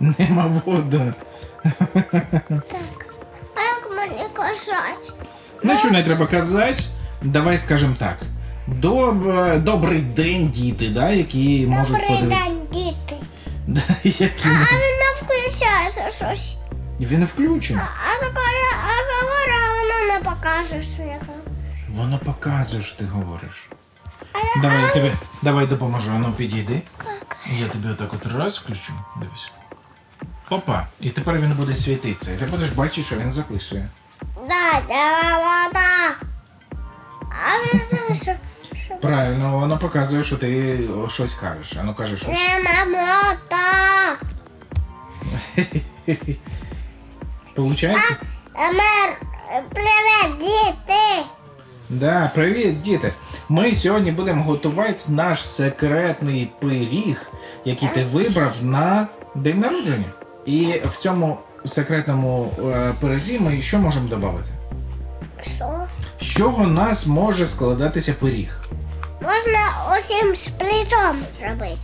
Нема вода. Так. А як мені казати? Нічого не треба казати. Давай скажемо так. Доб... Добрий день, діти, да, які можуть Добрий подивитися. день, діти. Да, які... А він не включається щось. Він не включений. А така я а говорю, а воно не покаже, що я говорю. Воно показує, що ти говориш. А я Давай, я тобі, давай допоможу, ану підійди. как? Я тобі отак от раз включу. Дивись. Опа. І тепер він буде світитися. І ти будеш бачити, що він записує. Да, да, вода. А він знає, що, що Правильно, воно показує, що ти щось кажеш. Ану кажи щось. нема мота. Получається? Мер, привіт, діти. Да, привіт, діти! Ми сьогодні будемо готувати наш секретний пиріг, який ти вибрав на день народження. І в цьому секретному е, пирозі ми що можемо додати? Що? З чого нас може складатися пиріг? Можна усім плечом зробити.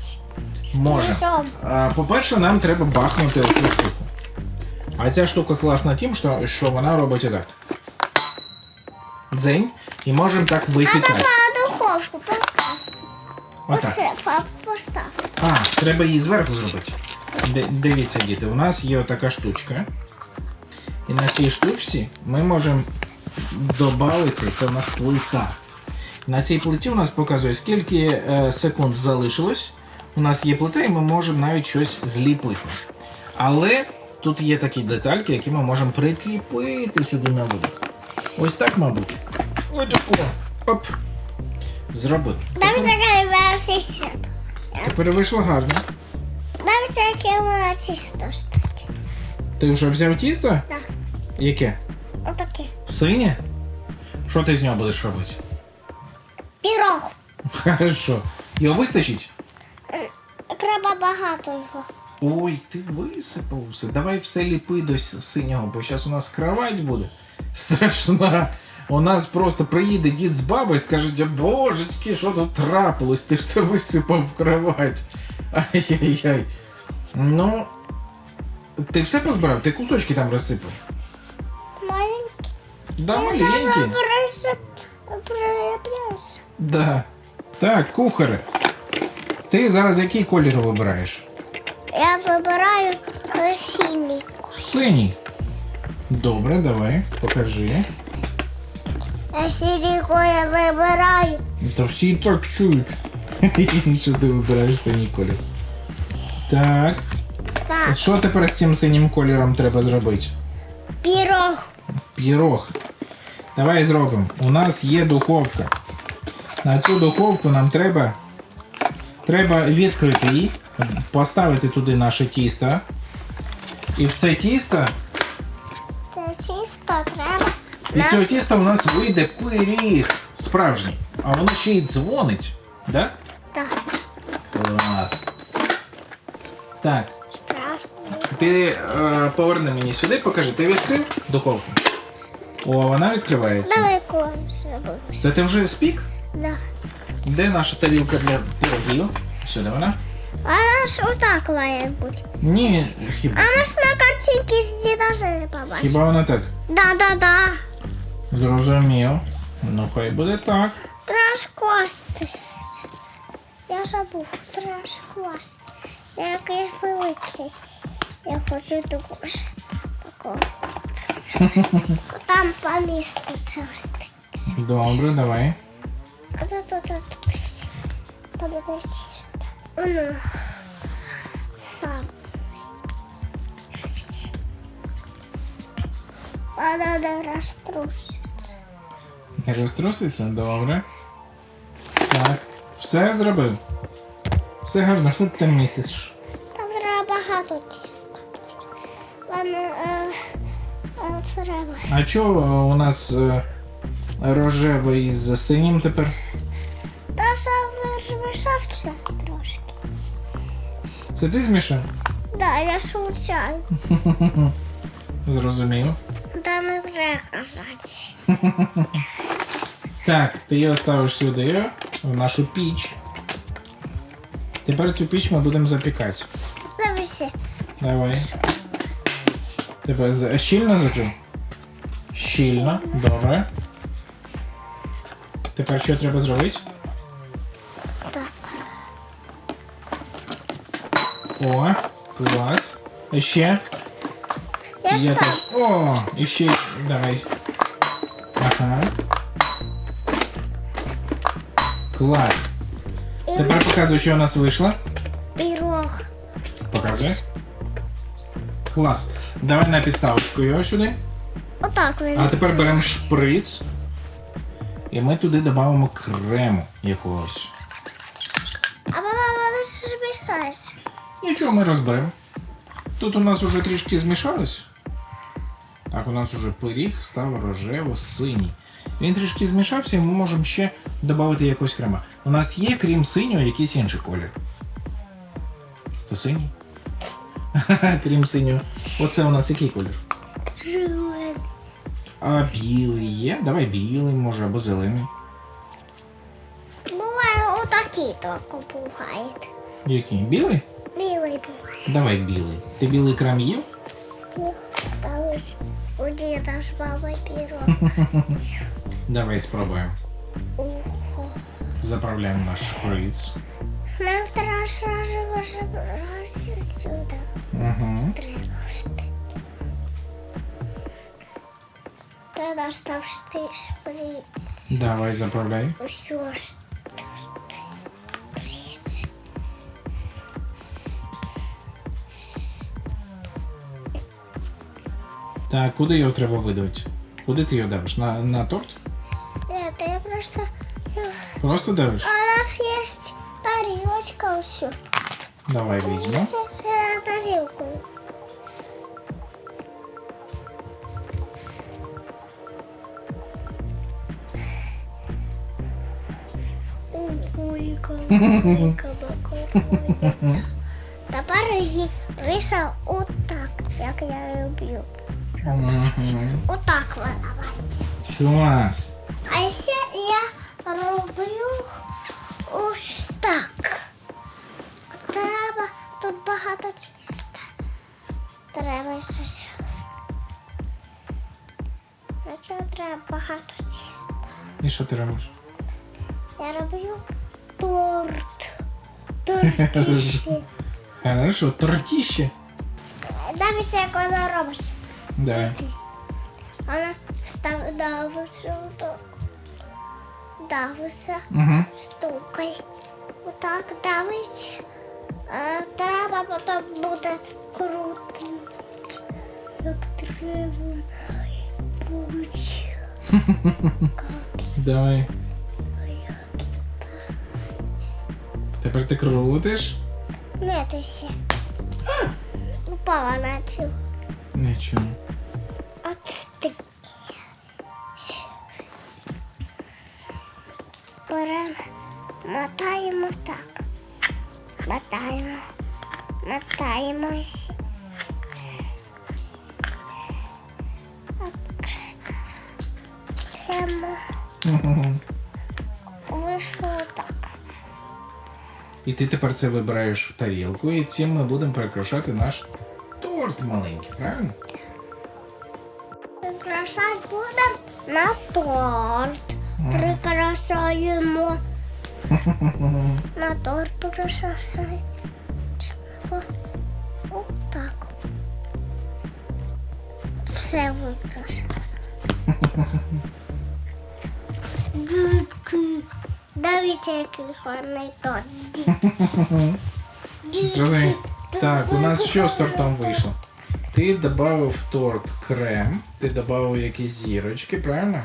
Може. А, По-перше, нам треба бахнути оцю штуку. А ця штука класна тим, що, що вона робить отак. Дзень, і можемо так А випікати. папа духовку постав. Постав. А, треба її зверху зробити. Дивіться, діти, у нас є така штучка. І на цій штучці ми можемо додати, це у нас плита. На цій плиті у нас показує, скільки е, секунд залишилось. У нас є плита, і ми можемо навіть щось зліпити. Але тут є такі детальки, які ми можемо прикріпити сюди на вилок. Ось так, мабуть. Ось тако. Оп. Там всяке. Тепер вийшло гарно. Там всяке версія стати. Ти вже взяв тісто? Так. Яке? Отаке. Синє? Що ти з нього будеш робити? Пірог. Хорошо. Його вистачить? Треба багато його. Ой, ти висипав все. Давай все ліпи до синього, бо зараз у нас кровать буде. Страшна. У нас просто приїде дід з бабою і скажуть, а божечки, що тут трапилось? Ти все висипав в кровать. Ай-яй-яй. Ну, ти все позбирав? Ти кусочки там розсипав? Маленький. Да, маленькі. Да. Так, кухаре. Ти зараз який колір вибираєш? Я вибираю синій. Синій. Добре, давай, покажи. Я колір вибираю. Та всі так чують. Що ти вибираєш синій колір. Так. Так, Що тепер з цим синім кольором треба зробити? пірог. Пірог. Давай зробимо. У нас є духовка. На цю духовку нам треба. Треба відкрити її, поставити туди наше тісто. І в це тісто Це чисто треба. І з цього тіста у нас вийде пиріг справжній. А воно ще й дзвонить. Да? Клас. Так, ти е, поверни мені сюди, покажи, ти відкрив духовку? О, вона відкривається. Давай колір. Це ти вже спік? Да. Де наша тарілка для пирогів? Сюди вона? Вона ж отак має бути. Ні, хіба. А ми ж на картинці з дідажею побачимо. Хіба вона так? Да, да, да. Зрозумів. Ну хай буде так. Трошкости. Я забув трошкост. Якийсь великий. Я хочу дуже такого. Там поміститься ось таке. Добре, давай. А тут, тут. Там буде чисто. Ну, сам. Вона не розтрусить. Не розтруситься? Добре. Так. Все зробив. Все гарно, що ти там місиш? Там треба багато тіста. Воно е, е, треба. А чого у нас е, рожевий з синім тепер? Та що ви трошки. Це ти змішав? Да, я случайно. Зрозумів. Та не зря казати. Так, ти його ставиш сюди, в нашу піч. Тепер цю піч ми будемо запікати. Дивися, Давай. Тебе з- щільно закрив? Щільно. Добре. Тепер що треба зробити? Так. О, клас. І ще. Я Я сам. теж. О, і ще. Давай. Ага. Клас. Тепер показуй, що у нас вийшло. пирог. Показуй. Клас. Давай на підставочку його сюди. Отак він. А тепер беремо шприц. І ми туди додамо крему якогось. А вона вона ж змішається. Нічого ми розберемо. Тут у нас уже трішки змішалось. Так, у нас уже пиріг став рожево-синій. Він трішки змішався, і ми можемо ще додати якось крема. У нас є, крім синього, якийсь інший колір. Це синій? крім синього. Оце у нас який колір? Живе. А білий є? Давай білий, може, або зелений. Буває отакий тільки буває. Який? Білий? Білий буває. Давай білий. Ти білий крем їв? Та ось у діда ж баба пирог. Давай спробуємо. Ухо. Заправляємо наш шприц. Нам треба сразу забрати сюди. Угу. Треба встати. Тоді ставшти шприц. Давай заправляй. Усю Так, куди його треба видавати? Куди ти його давиш? На, на торт? Ні, то я просто... Просто давиш? А у нас є тарілочка усю. Давай візьмемо. Колонка. Тепер вийшов отак, як я люблю. Мгм. Отак вона. Клас. А ще я роблю ось так. Треба тут багато чиста. Треба щось. Чого треба багато чиста? І що ти робиш? Я роблю торт. Тортіші. Хорошо, тортіще. Дивіться, як вона робить. Давай. Вона став давиться, давиться. Угу. стукай. Отак давить. Треба потім буде крутити. Як треба будь. Давай. Тепер ти крутиш? Ні, ти ще. Упала на цю. Нічого. Беремо, мотаємо так. Мотаємо. Мотаємось. Вийшло так. І ти тепер це вибираєш в тарілку, і цим ми будемо прикрашати наш торт маленький, правильно? Прикрашати будемо на торт. Прикрашаємо. На торт прикрашаємо. Отак. Все викрашаємо. Дивіться, який гарний торт. Зрозумів. Так, у нас що з тортом вийшло? Ти додав в торт крем, ти додав якісь зірочки, правильно?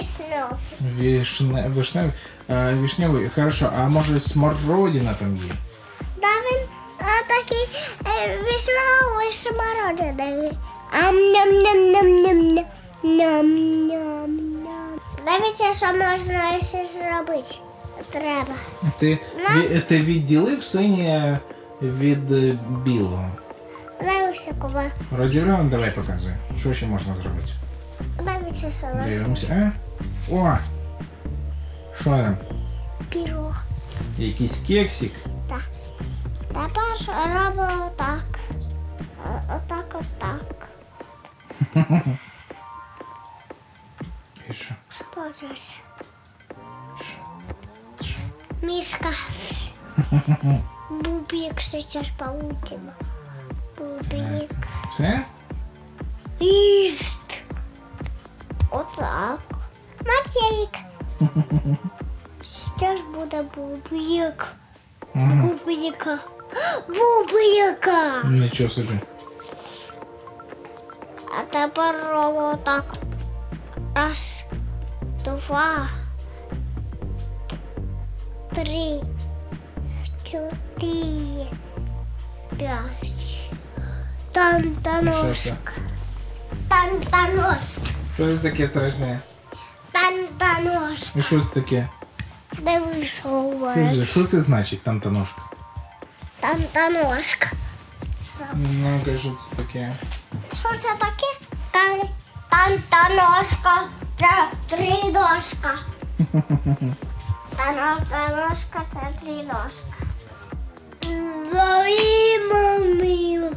А він віснув. Вишневий. А, вишневий. Хорошо, а може смородина там є? Да він а, такий е, вісьмовий смородиновий. Ам ням ням ням ням ням ням ням ням. Дивіться, що можна ще зробити. Треба. Ти, ві- ти відділив синє від е, білого. Дивіться, кого. Розіграв, давай показуй. Що ще можна зробити? Дивіться, що можна. Дивимося. А? О! Що там? Пірог. Якийсь кексик. Так. Тепер робимо отак. О- Отак, отак. І що? Бачиш. Що? Що? Мишка. Бубик сейчас получим. Бубик. Все? Іст. Отак. Матейк. Що ж буде бубик? Ага. Бубика. Бубика. Нічого собі. А тепер робимо так. Раз, два, три, чотири, п'ять. І що Тантаношка. це? Тантаношка. Що це таке страшне? Тантаношка. І що це таке? Де вийшов? Що це, що це значить тантаношка? Тантаношка. Ну, кажу, це таке. Що це таке? Тан... Тантаношка. Це три дошка. Тантаношка це три дошка. Боїмо мимо.